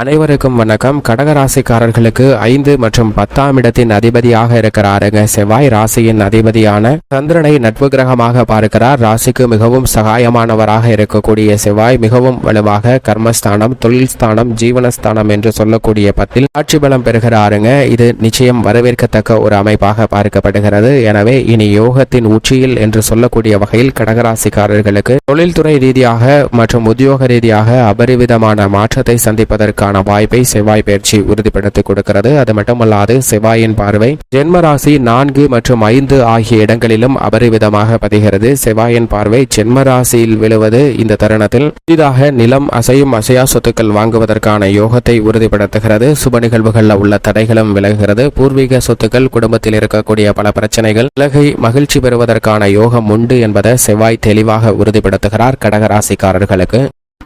அனைவருக்கும் வணக்கம். கடகராசிக்காரர்களுக்கு ஐந்து மற்றும் பத்தாம் இடத்தின் அதிபதியாக இருக்கிறாருங்க செவ்வாய் ராசியின் அதிபதியான சந்திரனை நட்பு கிரகமாக பார்க்கிறார். ராசிக்கு மிகவும் சகாயமானவராக இருக்கக்கூடிய செவ்வாய் மிகவும் வலுவாக கர்மஸ்தானம் தொழில் ஸ்தானம் ஜீவனஸ்தானம் என்று சொல்லக்கூடிய பத்தில் ஆட்சி பலம் பெறுகிறாருங்க இது நிச்சயம் வரவேற்கத்தக்க ஒரு அமைப்பாக பார்க்கப்படுகிறது. எனவே இனி யோகத்தின் உச்சியில் என்று சொல்லக்கூடிய வகையில் கடகராசிக்காரர்களுக்கு தொழில்துறை ரீதியாக மற்றும் உத்தியோக ரீதியாக அபரிவிதமான மாற்றத்தை சந்திப்பதற்கு வெற்றிக்கான வாய்ப்பை செவ்வாய் பயிற்சி உறுதிப்படுத்தி கொடுக்கிறது. அது மட்டுமல்லாது செவ்வாயின் பார்வை ஜென்மராசி நான்கு மற்றும் ஐந்து ஆகிய இடங்களிலும் அபரிவிதமாக பதிகிறது. செவ்வாயின் பார்வை ஜென்மராசியில் விழுவது இந்த தருணத்தில் புதிதாக நிலம் அசையும் அசையா சொத்துக்கள் வாங்குவதற்கான யோகத்தை உறுதிப்படுத்துகிறது. சுப நிகழ்வுகளில் உள்ள தடைகளும் விலகுகிறது. பூர்வீக சொத்துக்கள் குடும்பத்தில் இருக்கக்கூடிய பல பிரச்சனைகள் விலகை மகிழ்ச்சி பெறுவதற்கான யோகம் உண்டு என்பதை செவ்வாய் தெளிவாக உறுதிப்படுத்துகிறார் கடகராசிக்காரர்களுக்கு.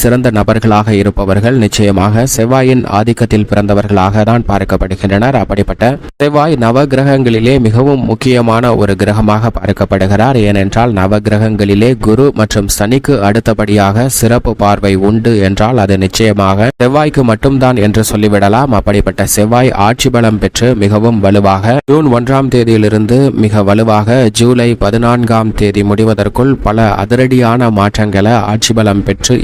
சிறந்த நபர்களாக இருப்பவர்கள் நிச்சயமாக செவ்வாயின் ஆதிக்கத்தில் பிறந்தவர்களாக தான் பார்க்கப்படுகின்றனர். அப்படிப்பட்ட செவ்வாய் நவ கிரகங்களிலே மிகவும் முக்கியமான ஒரு கிரகமாக பார்க்கப்படுகிறார். ஏனென்றால் நவ கிரகங்களிலே குரு மற்றும் சனிக்கு அடுத்தபடியாக சிறப்பு பார்வை உண்டு என்றால் அது நிச்சயமாக செவ்வாய்க்கு மட்டும்தான் என்று சொல்லிவிடலாம். அப்படிப்பட்ட செவ்வாய் ஆட்சி பலம் பெற்று மிகவும் வலுவாக ஜூன் ஒன்றாம் தேதியிலிருந்து மிக வலுவாக ஜூலை பதினான்காம் தேதி முடிவதற்குள் பல அதிரடியான மாற்றங்களை ஆட்சி பலம் பெற்று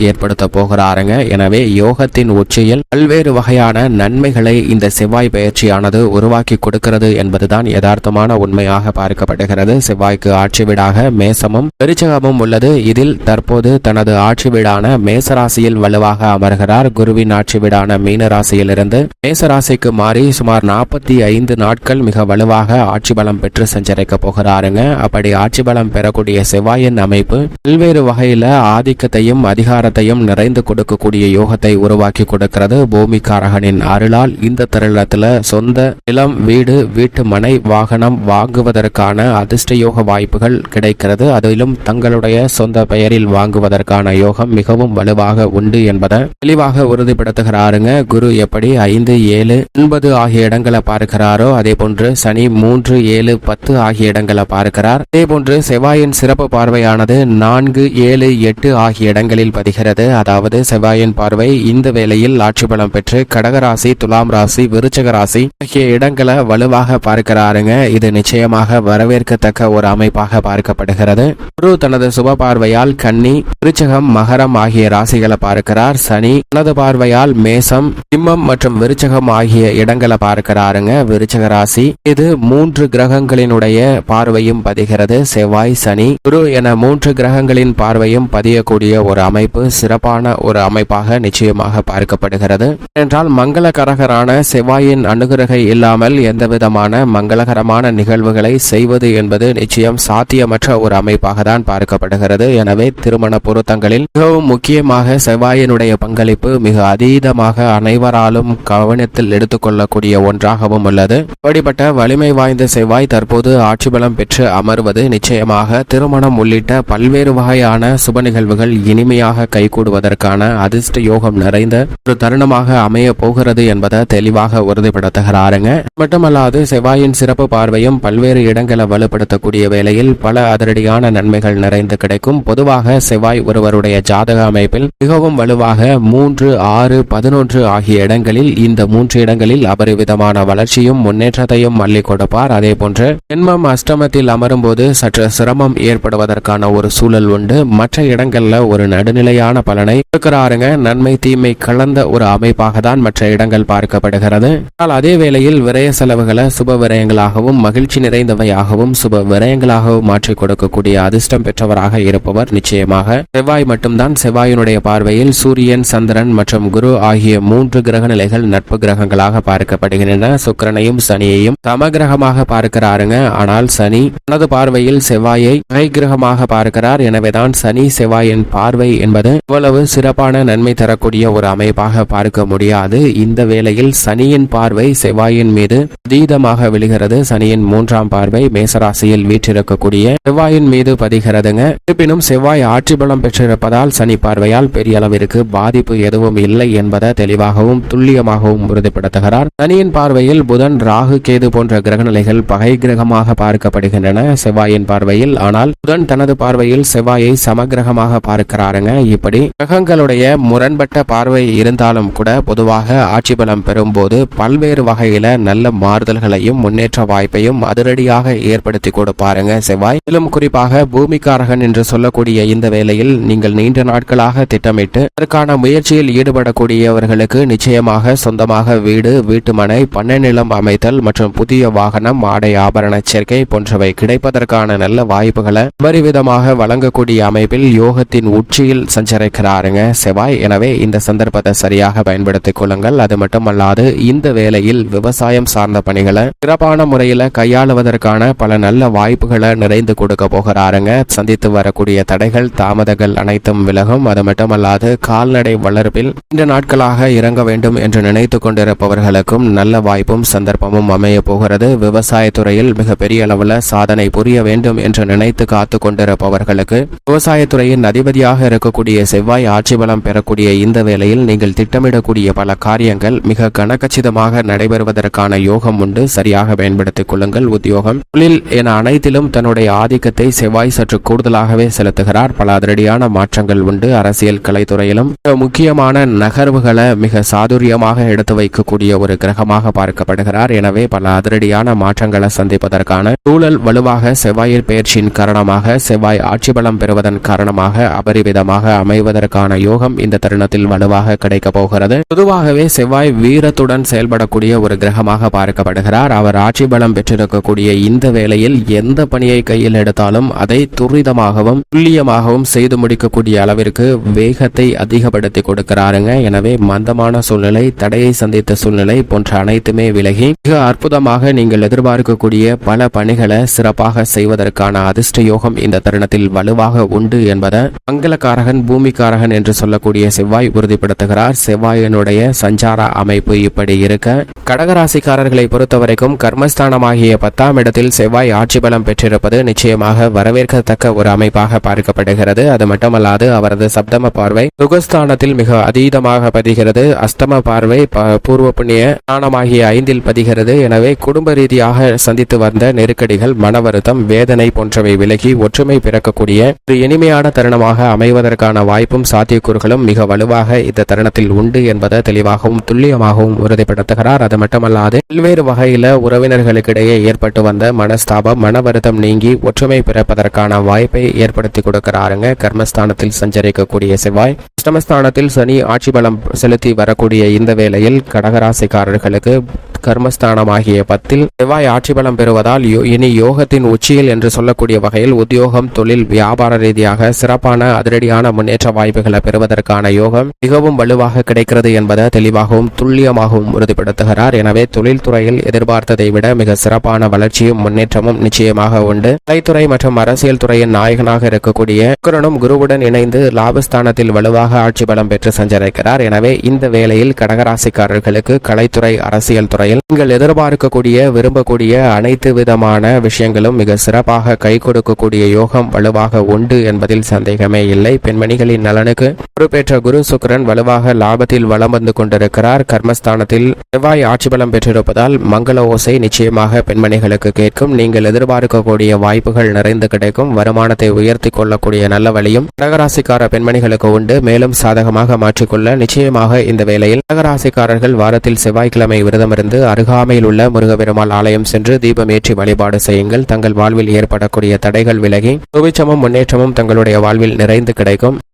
ஏற்படுத்த போகிறாருங்க. எனவே யோகத்தின் உச்சியில் பல்வேறு வகையான நன்மைகளை இந்த செவ்வாய் பயிற்சியானது உருவாக்கி கொடுக்கிறது என்பதுதான் யதார்த்தமான உண்மையாக பார்க்கப்படுகிறது. செவ்வாய்க்கு ஆட்சி வீடாக மேசமும் பெருச்சகமும் உள்ளது. இதில் தற்போது தனது ஆட்சி வீடான மேசராசியில் வலுவாக அமர்கிறார். குருவின் ஆட்சி வீடான மீனராசியிலிருந்து மேசராசிக்கு மாறி சுமார் நாற்பத்தி ஐந்து நாட்கள் மிக வலுவாக ஆட்சி பலம் பெற்று சஞ்சரிக்க போகிறாருங்க. அப்படி ஆட்சி பலம் பெறக்கூடிய செவ்வாயின் அமைப்பு பல்வேறு வகையில ஆதிக்கத்தையும் அதிகாரத்தையும் நிறைந்து கொடுக்கக்கூடிய யோகத்தை உருவாக்கி கொடுக்கிறது. பூமிக்காரகனின் அருளால் இந்த தருணத்துல சொந்த நிலம் வீடு வீட்டு மனை வாகனம் வாங்குவதற்கான அதிர்ஷ்ட யோக வாய்ப்புகள் கிடைக்கிறது. அதிலும் தங்களுடைய சொந்த பெயரில் வாங்குவதற்கான யோகம் மிகவும் வலுவாக உண்டு என்பதை தெளிவாக உறுதிப்படுத்துகிறாருங்க. குரு எப்படி ஐந்து ஏழு ஒன்பது ஆகிய இடங்களை பார்க்கிறாரோ அதே போன்று சனி மூன்று ஏழு பத்து ஆகிய இடங்களை பார்க்கிறார். அதே போன்று செவ்வாயின் சிறப்பு பார்வையானது நான்கு ஏழு எட்டு ஆகிய இடங்களில் பதிகிறது. அதாவது செவ்வாயின் பார்வை இந்த வேளையில் ஆட்சி பலம் பெற்று கடகராசி துலாம் ராசி விருச்சக ராசி ஆகிய இடங்களை வலுவாக பார்க்கிறாருங்க. இது நிச்சயமாக வரவேற்கத்தக்க ஒரு அமைப்பாக பார்க்கப்படுகிறது. குரு தனது சுப பார்வையால் கன்னி விருச்சகம் மகரம் ஆகிய ராசிகளை பார்க்கிறார். சனி தனது பார்வையால் மேசம் சிம்மம் மற்றும் விருச்சகம் ஆகிய இடங்களை பார்க்கிறாருங்க. விருச்சக ராசி இது மூன்று கிரகங்களினுடைய பார்வையும் பதிகிறது. செவ்வாய் சனி குரு என மூன்று கிரகங்களின் பார்வையும் பதியக்கூடிய ஒரு அமைப்பு. சிறப்பு சிறப்பான ஒரு அமைப்பாக நிச்சயமாக பார்க்கப்படுகிறது. என்றால் மங்களகரகரான செவ்வாயின் அனுகிரகை இல்லாமல் எந்தவிதமான மங்களகரமான நிகழ்வுகளை செய்வது என்பது நிச்சயம் சாத்தியமற்ற ஒரு அமைப்பாக தான் பார்க்கப்படுகிறது. எனவே திருமண பொருத்தங்களில் மிகவும் முக்கியமாக செவ்வாயினுடைய பங்களிப்பு மிக அதீதமாக அனைவராலும் கவனத்தில் எடுத்துக்கொள்ளக்கூடிய ஒன்றாகவும் உள்ளது. அப்படிப்பட்ட வலிமை வாய்ந்த செவ்வாய் தற்போது ஆட்சி பலம் பெற்று அமர்வது நிச்சயமாக திருமணம் உள்ளிட்ட பல்வேறு வகையான சுப நிகழ்வுகள் இனிமையாக கைகூடுவதற்கான அதிர்ஷ்ட யோகம் நிறைந்த ஒரு தருணமாக அமைய போகிறது என்பதை தெளிவாக உறுதிப்படுத்துகிறாருங்க. மட்டுமல்லாது செவ்வாயின் சிறப்பு பார்வையும் பல்வேறு இடங்களை வலுப்படுத்தக்கூடிய வேளையில் பல அதிரடியான நன்மைகள் நிறைந்து கிடைக்கும். பொதுவாக செவ்வாய் ஒருவருடைய ஜாதக அமைப்பில் மிகவும் வலுவாக மூன்று ஆறு பதினொன்று ஆகிய இடங்களில் இந்த மூன்று இடங்களில் அபரிவிதமான வளர்ச்சியும் முன்னேற்றத்தையும் மல்லி கொடுப்பார். அதே போன்று ஜென்மம் அஷ்டமத்தில் அமரும் போது சற்று சிரமம் ஏற்படுவதற்கான ஒரு சூழல் உண்டு. மற்ற இடங்களில் ஒரு நடுநிலையான பலன் கொடுக்கிறாருங்க நன்மை தீமை கலந்த ஒரு அமைப்பாக தான் மற்ற இடங்கள் பார்க்கப்படுகிறது. ஆனால் அதே வேளையில் விரய செலவுகளை சுப விரயங்களாகவும் மகிழ்ச்சி நிறைந்தவையாகவும் சுப விரயங்களாகவும் மாற்றி கொடுக்கக்கூடிய அதிர்ஷ்டம் பெற்றவராக இருப்பவர் நிச்சயமாக செவ்வாய் மட்டும்தான். செவ்வாயினுடைய பார்வையில் சூரியன் சந்திரன் மற்றும் குரு ஆகிய மூன்று கிரக நிலைகள் நட்பு கிரகங்களாக பார்க்கப்படுகின்றன. சுக்கிரனையும் சனியையும் சம கிரகமாக பார்க்கிறாருங்க. ஆனால் சனி தனது பார்வையில் செவ்வாயை கிரகமாக பார்க்கிறார். எனவேதான் சனி செவ்வாயின் பார்வை என்பது இவ்வளவு அளவு சிறப்பான நன்மை தரக்கூடிய ஒரு அமைப்பாக பார்க்க முடியாது. இந்த வேளையில் சனியின் பார்வை செவ்வாயின் மீது அதீதமாக விழுகிறது. சனியின் மூன்றாம் பார்வை மேசராசியில் வீற்றிருக்கக்கூடிய செவ்வாயின் மீது பதிகிறதுங்க. இருப்பினும் செவ்வாய் ஆட்சி பலம் பெற்றிருப்பதால் சனி பார்வையால் பெரிய அளவிற்கு பாதிப்பு எதுவும் இல்லை என்பதை தெளிவாகவும் துல்லியமாகவும் உறுதிப்படுத்துகிறார். சனியின் பார்வையில் புதன் ராகு கேது போன்ற கிரகநிலைகள் பகை கிரகமாக பார்க்கப்படுகின்றன. செவ்வாயின் பார்வையில் ஆனால் புதன் தனது பார்வையில் செவ்வாயை சமகிரகமாக பார்க்கிறாருங்க. இப்படி கிரகங்களுடைய முரண்பட்ட பார்வை இருந்தாலும் கூட பொதுவாக ஆட்சி பலம் பெறும்போது பல்வேறு வகையில நல்ல மாறுதல்களையும் முன்னேற்ற வாய்ப்பையும் அதிரடியாக ஏற்படுத்தி கொடுப்பாருங்க செவ்வாய். மேலும் குறிப்பாக பூமிக்காரகன் என்று சொல்லக்கூடிய இந்த வேளையில் நீங்கள் நீண்ட நாட்களாக திட்டமிட்டு அதற்கான முயற்சியில் ஈடுபடக்கூடியவர்களுக்கு நிச்சயமாக சொந்தமாக வீடு வீட்டுமனை பண்ணை நிலம் அமைத்தல் மற்றும் புதிய வாகனம் ஆடை ஆபரண சேர்க்கை போன்றவை கிடைப்பதற்கான நல்ல வாய்ப்புகளை அபரிவிதமாக வழங்கக்கூடிய அமைப்பில் யோகத்தின் உச்சியில் சஞ்சரிக்கிறாருங்க செவ்வாய் எனவே இந்த சந்தர்ப்பத்தை சரியாக பயன்படுத்திக் கொள்ளுங்கள். அது மட்டுமல்லாது இந்த வேளையில் விவசாயம் சார்ந்த பணிகளை சிறப்பான முறையில் கையாளுவதற்கான பல நல்ல வாய்ப்புகளை நிறைந்து கொடுக்க போகிறாருங்க. சந்தித்து வரக்கூடிய தடைகள் தாமதங்கள் அனைத்தும் விலகும். அது மட்டுமல்லாது கால்நடை வளர்ப்பில் இந்த நாட்களாக இறங்க வேண்டும் என்று நினைத்து கொண்டிருப்பவர்களுக்கும் நல்ல வாய்ப்பும் சந்தர்ப்பமும் அமைய போகிறது. விவசாயத்துறையில் மிகப்பெரிய அளவில் சாதனை புரிய வேண்டும் என்று நினைத்து காத்து கொண்டிருப்பவர்களுக்கு விவசாயத்துறையின் அதிபதியாக இருக்கக்கூடிய செவ்வாய் ஆட்சி பலம் பெறக்கூடிய இந்த வேளையில் நீங்கள் திட்டமிடக்கூடிய பல காரியங்கள் மிக கனகச்சிதமாக நடைபெறுவதற்கான யோகம் உண்டு. சரியாக பயன்படுத்திக் கொள்ளுங்கள். உத்தியோகம். தொழில் என அனைத்திலும் தன்னுடைய ஆதிக்கத்தை செவ்வாய் சற்று கூடுதலாகவே செலுத்துகிறார். பல அதிரடியான மாற்றங்கள் உண்டு. அரசியல் கலைத்துறையிலும் முக்கியமான நகர்வுகளை மிக சாதுரியமாக எடுத்து வைக்கக்கூடிய ஒரு கிரகமாக பார்க்கப்படுகிறார். எனவே பல அதிரடியான மாற்றங்களை சந்திப்பதற்கான சூழல் வலுவாக செவ்வாயில் பயிற்சியின் காரணமாக செவ்வாய் ஆட்சி பலம் பெறுவதன் காரணமாக அபரிவிதமாக செய்வதற்கான யோகம் இந்த தருணத்தில் வலுவாக கிடைக்க போகிறது. பொதுவாகவே செவ்வாய் வீரத்துடன் செயல்படக்கூடிய ஒரு கிரகமாக பார்க்கப்படுகிறார். அவர் ஆட்சி பலம் பெற்றிருக்கக்கூடிய இந்த வேளையில் எந்த பணியை கையில் எடுத்தாலும் அதை துரிதமாகவும் துல்லியமாகவும் செய்து முடிக்கக்கூடிய அளவிற்கு வேகத்தை அதிகப்படுத்தி கொடுக்கிறாருங்க. எனவே மந்தமான சூழ்நிலை தடையை சந்தித்த சூழ்நிலை போன்ற அனைத்துமே விலகி மிக அற்புதமாக நீங்கள் எதிர்பார்க்கக்கூடிய பல பணிகளை சிறப்பாக செய்வதற்கான அதிர்ஷ்ட யோகம் இந்த தருணத்தில் வலுவாக உண்டு என்பதை மங்களக்காரகன் பூமிக்கார பூமிக்காரகன் என்று சொல்லக்கூடிய செவ்வாய் உறுதிப்படுத்துகிறார். செவ்வாயினுடைய சஞ்சார அமைப்பு இப்படி இருக்க கடகராசிக்காரர்களை பொறுத்தவரைக்கும் கர்மஸ்தானமாகிய பத்தாம் இடத்தில் செவ்வாய் ஆட்சி பலம் பெற்றிருப்பது நிச்சயமாக வரவேற்கத்தக்க ஒரு அமைப்பாக பார்க்கப்படுகிறது. அது மட்டுமல்லாது அவரது சப்தம பார்வை சுகஸ்தானத்தில் மிக அதீதமாக பதிகிறது. அஸ்தம பார்வை பூர்வ புண்ணிய ஸ்தானமாகிய ஐந்தில் பதிகிறது. எனவே குடும்ப ரீதியாக சந்தித்து வந்த நெருக்கடிகள் மன வருத்தம் வேதனை போன்றவை விலகி ஒற்றுமை பிறக்கக்கூடிய ஒரு இனிமையான தருணமாக அமைவதற்கான வாய்ப்பும் சாத்தியக்கூறுகளும் மிக வலுவாக இந்த தருணத்தில் உண்டு என்பதை தெளிவாகவும் துல்லியமாகவும் உறுதிப்படுத்துகிறார். அது மட்டுமல்லாது பல்வேறு வகையில உறவினர்களுக்கிடையே ஏற்பட்டு வந்த மனஸ்தாபம் மன வருத்தம் நீங்கி ஒற்றுமை பிறப்பதற்கான வாய்ப்பை ஏற்படுத்தி கொடுக்கிறாருங்க. கர்மஸ்தானத்தில் சஞ்சரிக்கக்கூடிய செவ்வாய். அஷ்டமஸ்தானத்தில் சனி ஆட்சி பலம் செலுத்தி வரக்கூடிய இந்த வேளையில் கடகராசிக்காரர்களுக்கு கர்மஸ்தானமாகிய பத்தில் செவ்வாய் ஆட்சி பலம் பெறுவதால் இனி யோகத்தின் உச்சியில் என்று சொல்லக்கூடிய வகையில் உத்தியோகம் தொழில் வியாபார ரீதியாக சிறப்பான அதிரடியான முன்னேற்ற வாய்ப்புகளை பெறுவதற்கான யோகம் மிகவும் வலுவாக கிடைக்கிறது என்பதை தெளிவாகவும் துல்லியமாகவும் உறுதிப்படுத்துகிறார். எனவே தொழில்துறையில் எதிர்பார்த்ததை விட மிக சிறப்பான வளர்ச்சியும் முன்னேற்றமும் நிச்சயமாக உண்டு. கலைத்துறை மற்றும் அரசியல் துறையின் நாயகனாக இருக்கக்கூடிய சுக்கரனும் குருவுடன் இணைந்து லாபஸ்தானத்தில் வலுவாக ஆட்சி பலம் பெற்று சஞ்சரிக்கிறார். எனவே இந்த வேளையில் கடகராசிக்காரர்களுக்கு கலைத்துறை அரசியல் நீங்கள் எதிர்பார்க்கக்கூடிய விரும்பக்கூடிய அனைத்து விதமான விஷயங்களும் மிக சிறப்பாக கை கொடுக்கக்கூடிய யோகம் வலுவாக உண்டு என்பதில் சந்தேகமே இல்லை. பெண்மணிகளின் நலனுக்கு பொறுப்பேற்ற குரு சுக்கரன் வலுவாக லாபத்தில் வலம் வந்து கொண்டிருக்கிறார். கர்மஸ்தானத்தில் செவ்வாய் ஆட்சி பலம் பெற்றிருப்பதால் மங்கள ஓசை நிச்சயமாக பெண்மணிகளுக்கு கேட்கும். நீங்கள் எதிர்பார்க்கக்கூடிய வாய்ப்புகள் நிறைந்து கிடைக்கும். வருமானத்தை உயர்த்தி கொள்ளக்கூடிய நல்ல வழியும் கடகராசிக்கார பெண்மணிகளுக்கு உண்டு. மேலும் சாதகமாக மாற்றிக்கொள்ள நிச்சயமாக இந்த வேளையில் கடகராசிக்காரர்கள் வாரத்தில் செவ்வாய்க்கிழமை விரதமிருந்து அருகாமையில் உள்ள முருகபெருமாள் ஆலயம் சென்று தீபம் ஏற்றி வழிபாடு செய்யுங்கள். தங்கள் வாழ்வில் ஏற்படக்கூடிய தடைகள் விலகி சுபிச்சமும் முன்னேற்றமும் தங்களுடைய வாழ்வில் நிறைந்து கிடைக்கும்.